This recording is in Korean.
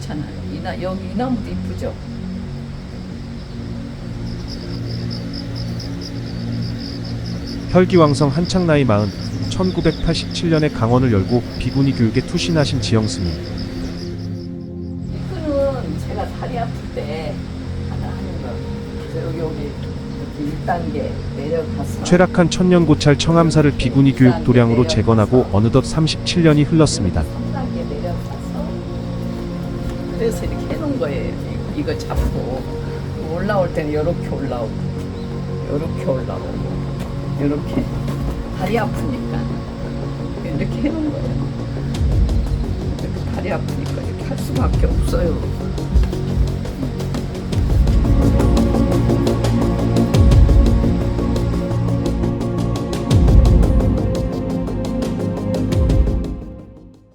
좋잖아요. 이나 여기 이 나무도 이쁘죠. 혈기왕성 한창 나이 마흔 1987년에 강원을 열고 비구니 교육에 투신하신 지영 스님. 이거는 제가 다리 아플 때 하나 하는 거. 여기 여기 여기 1단계 내려가서 최락한 천년 고찰 청암사를 비구니 교육 도량으로 재건하고 어느덧 37년이 흘렀습니다. 3단계 내려가서 그래서 이렇게 해놓은 거예요. 이거, 잡고 올라올 때는 이렇게 올라오고 이렇게 올라오고 이렇게 다리 아프니까 이렇게 해놓은 거예요. 다리 아프니까 이렇게 할 수밖에 없어요.